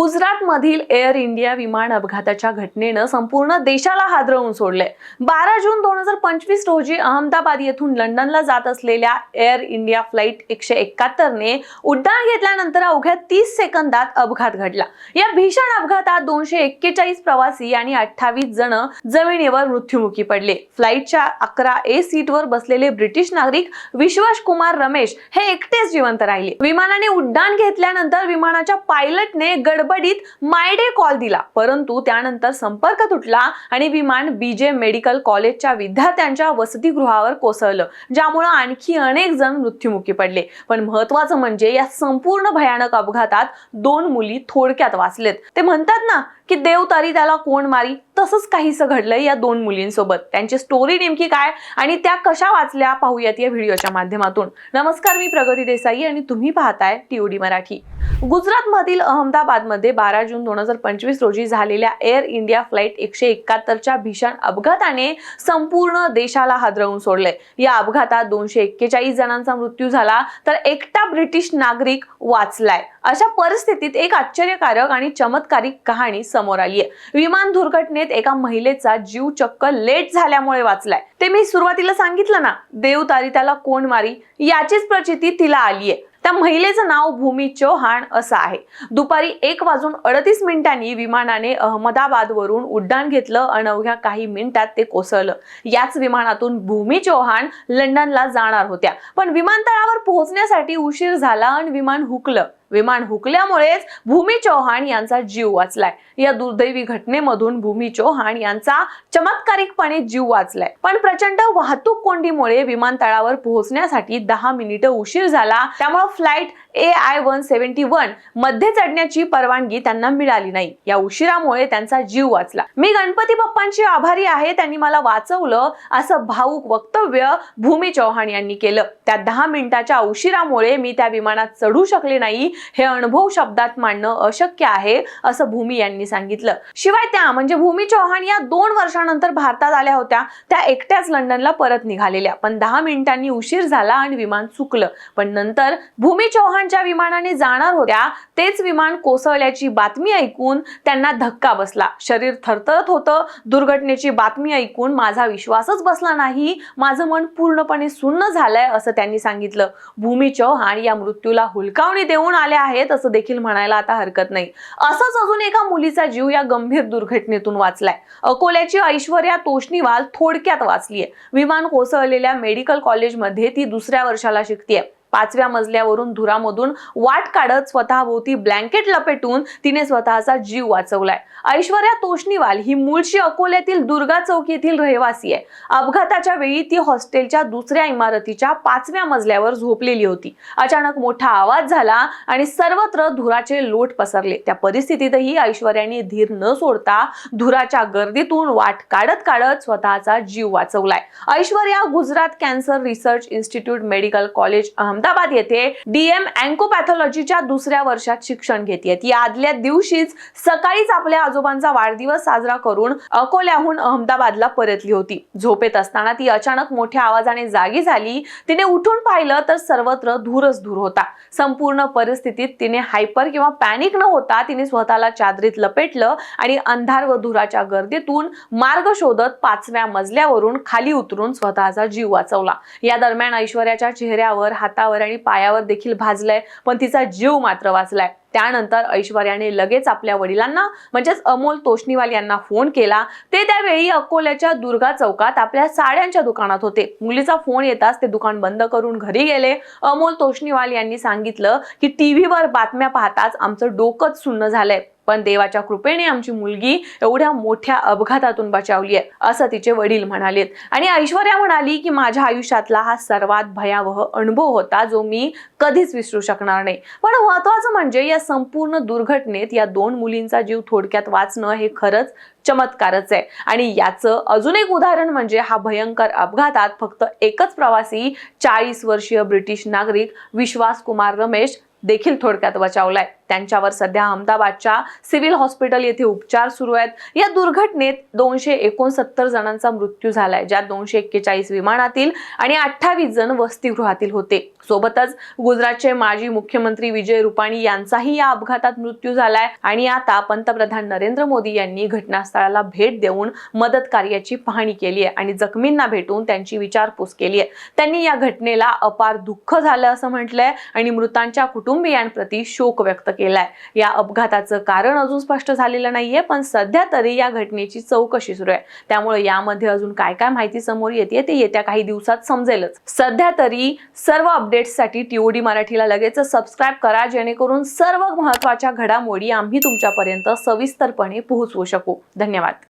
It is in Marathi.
गुजरातमधील एअर इंडिया विमान अपघाताच्या घटनेनं संपूर्ण देशाला हादरवून सोडले बारा जून दोन हजार पंचवीस रोजी अहमदाबाद येथून लंडनला जात असलेल्या एअर इंडिया फ्लाईट एकशे एकाहत्तरने उड्डाण घेतल्यानंतर अवघ्या तीस सेकंदात अपघात घडला. या भीषण अपघातात दोनशे एक्केचाळीस प्रवासी आणि अठ्ठावीस जण जमिनीवर मृत्युमुखी पडले. फ्लाईटच्या अकरा ए सीटवर बसलेले ब्रिटिश नागरिक विश्वास कुमार रमेश हे एकटेच जिवंत राहिले. विमानाने उड्डाण घेतल्यानंतर विमानाच्या पायलटने गडबडीत मायडे कॉल दिला. परंतु त्यानंतर संपर्क तुटला आणि विमान बीजे मेडिकल कॉलेजच्या विद्यार्थ्यांच्या वसतिगृहावर कोसळलं ज्यामुळे आणखी अनेक जण मृत्युमुखी पडले. पण महत्वाचं म्हणजे या संपूर्ण भयानक अपघातात दोन मुली थोडक्यात वाचलेत. ते म्हणतात ना की देव तारी त्याला कोण मारी? तसंच काहीसं घडलंय या दोन मुलींसोबत. त्यांची स्टोरी नेमकी काय आणि त्या कशा वाचल्या पाहूयात या व्हिडिओच्या माध्यमातून. नमस्कार मी प्रगती देसाई आणि तुम्ही पाहताय टीओडी मराठी. गुजरातमधील अहमदाबादमध्ये बारा जून दोन हजार पंचवीस रोजी झालेल्या एअर इंडिया फ्लाईट एकशे एकाहत्तरच्या भीषण अपघाताने संपूर्ण देशाला हादरवून सोडले या अपघातात दोनशे एक्केचाळीस जणांचा मृत्यू झाला तर एकटा ब्रिटिश नागरिक वाचलाय. अशा परिस्थितीत एक आश्चर्यकारक आणि चमत्कारिक कहाणी समोर आली आहे विमान दुर्घटनेत एका महिलेचा जीव चक्क लेट झाल्यामुळे वाचलाय. ते मी सुरुवातीला सांगितलं ना देव तारी त्याला कोण मारी? याचीच प्रचिती तिला आलीये. त्या महिलेचं नाव भूमी चौहान असं आहे. दुपारी एक वाजून अडतीस मिनिटांनी विमानाने अहमदाबादवरून उड्डाण घेतलं आणि अवघ्या काही मिनिटात ते कोसळलं. याच विमानातून भूमी चौहान लंडनला जाणार होत्या. पण विमानतळावर पोहोचण्यासाठी उशीर झाला आणि विमान हुकलं. विमान हुकल्यामुळेच भूमी चौहान यांचा जीव वाचलाय. या दुर्दैवी घटनेमधून भूमी चौहान यांचा चमत्कारिकपणे जीव वाचलाय. पण प्रचंड वाहतूक कोंडीमुळे विमानतळावर पोहोचण्यासाठी दहा मिनिटं उशीर झाला. त्यामुळे flight A I one seventy वनमध्ये चढण्याची परवानगी त्यांना मिळाली नाही. या उशिरामुळे त्यांचा जीव वाचला. मी गणपती बाप्पांची आभारी आहे त्यांनी मला वाचवलं असं भाऊक वक्तव्य भूमी चौहान यांनी केलं. त्या दहा मिनिटाच्या उशिरामुळे मी त्या विमानात चढू शकले नाही हे अनुभव शब्दात मांडणं अशक्य आहे असं भूमी यांनी सांगितलं. शिवाय त्या म्हणजे भूमी चौहान या दोन वर्षानंतर भारतात आल्या होत्या त्या एकट्याच लंडनला परत निघालेल्या. पण दहा मिनिटांनी उशीर झाला आणि विमान चुकलं. पण नंतर भूमी चौहान ज्या विमानाने जाणार होत्या तेच विमान कोसळल्याची बातमी ऐकून त्यांना धक्का बसला. शरीर थरथरत होतं. दुर्घटनेची बातमी ऐकून माझा विश्वासच बसला नाही. माझं मन पूर्णपणे सुन्न झालंय असं त्यांनी सांगितलं. भूमी चौहान या मृत्यूला हुलकावणी देऊन आले आल्या आहेत असं देखील म्हणायला आता हरकत नाही. असंच अजून एका मुलीचा जीव या गंभीर दुर्घटनेतून वाचलाय. अकोल्याची ऐश्वर्या तोष्णीवाल थोडक्यात वाचलीय. विमान कोसळलेल्या मेडिकल कॉलेजमध्ये ती दुसऱ्या वर्षाला शिकतीये. पाचव्या मजल्यावरून धुरामधून वाट काढत स्वतःभोवती ब्लँकेट लपेटून तिने स्वतःचा जीव वाचवलाय. ऐश्वर्या तोष्णीवाल ही मूळची अकोल्यातील दुर्गा चौक येथील रहिवासी आहे. अपघाताच्या वेळी ती हॉस्टेलच्या दुसऱ्या इमारतीच्या पाचव्या मजल्यावर झोपलेली होती. अचानक मोठा आवाज झाला आणि सर्वत्र धुराचे लोट पसरले. त्या परिस्थितीतही ऐश्वर्याने धीर न सोडता धुराच्या गर्दीतून वाट काढत काढत स्वतःचा जीव वाचवलाय. Aishwarya Gujarat cancer research institute medical college Ahmedabad Ahmedabad येथे डीएम अँकोपॅथॉलॉजीच्या दुसऱ्या वर्षात शिक्षण घेते ती आदल्या दिवशीच सकाळीच आपल्या आजोबांचा वाढदिवस साजरा करून अकोल्याहून अहमदाबादला परतली होती. झोपेत असताना ती अचानक मोठ्या आवाजाने जागी झाली. तिने उठून पाहिलं तर सर्वत्र धूरच धूर होता. संपूर्ण परिस्थितीत तिने हायपर किंवा पॅनिक न होता तिने स्वतःला चादरीत लपेटलं आणि अंधार व धुराच्या गर्दीतून मार्ग शोधत पाचव्या मजल्यावरून खाली उतरून स्वतःचा जीव वाचवला. या दरम्यान ऐश्वर्याच्या चेहऱ्यावर हातावर आणि पायावर देखील भाजलंय पण तिचा जीव मात्र वाचलाय. त्यानंतर ऐश्वर्याने लगेच आपल्या वडिलांना म्हणजेच अमोल तोष्णीवाल यांना फोन केला. ते त्यावेळी अकोल्याच्या दुर्गा चौकात आपल्या साड्यांच्या दुकानात होते. मुलीचा फोन येताच ते दुकान बंद करून घरी गेले. अमोल तोष्णीवाल यांनी सांगितलं की टीव्हीवर बातम्या पाहताच आमचं डोकंच सुन्न झालंय. पण देवाच्या कृपेने आमची मुलगी एवढ्या मोठ्या अपघातातून बचावली आहे असं तिचे वडील म्हणालेत. आणि ऐश्वर्या म्हणाली की माझ्या आयुष्यातला हा सर्वात भयावह अनुभव होता जो मी कधीच विसरू शकणार नाही. पण महत्वाचं म्हणजे या संपूर्ण दुर्घटनेत या दोन मुलींचा जीव थोडक्यात वाचणं हे खरंच चमत्कारच आहे. आणि याचं अजून एक उदाहरण म्हणजे हा भयंकर अपघातात फक्त एकच प्रवासी चाळीस वर्षीय ब्रिटिश नागरिक विश्वास कुमार रमेश देखील थोडक्यात बचावलाय. त्यांच्यावर सध्या अहमदाबादच्या सिव्हिल हॉस्पिटल येथे उपचार सुरू आहेत. या दुर्घटनेत दोनशे एकोणसत्तर जणांचा मृत्यू झालाय ज्यात दोनशे एक्केचाळीस विमानातील आणि अठ्ठावीस जण वसतिगृहातील होते. सोबतच गुजरातचे माजी मुख्यमंत्री विजय रुपाणी यांचाही या अपघातात मृत्यू झालाय आणि आता पंतप्रधान नरेंद्र मोदी यांनी घटनास्थळाला भेट देऊन मदत कार्याची पाहणी केली आहे आणि जखमींना भेटून त्यांची विचारपूस केली आहे. त्यांनी या घटनेला अपार दुःख झालं असं म्हटलंय आणि मृतांच्या कुटुंबियांप्रती शोक व्यक्त केलाय. या अपघाताचं कारण अजून स्पष्ट झालेलं नाहीये पण सध्या तरी या घटनेची चौकशी सुरू आहे. त्यामुळे यामध्ये अजून काय काय माहिती समोर येते ते येत्या काही दिवसात समजेलच. सध्या तरी सर्व अपडेट्ससाठी टीओडी मराठीला लगेच सबस्क्राईब करा जेणेकरून सर्व महत्त्वाच्या घडामोडी आम्ही तुमच्यापर्यंत सविस्तरपणे पोहोचवू शकू. धन्यवाद.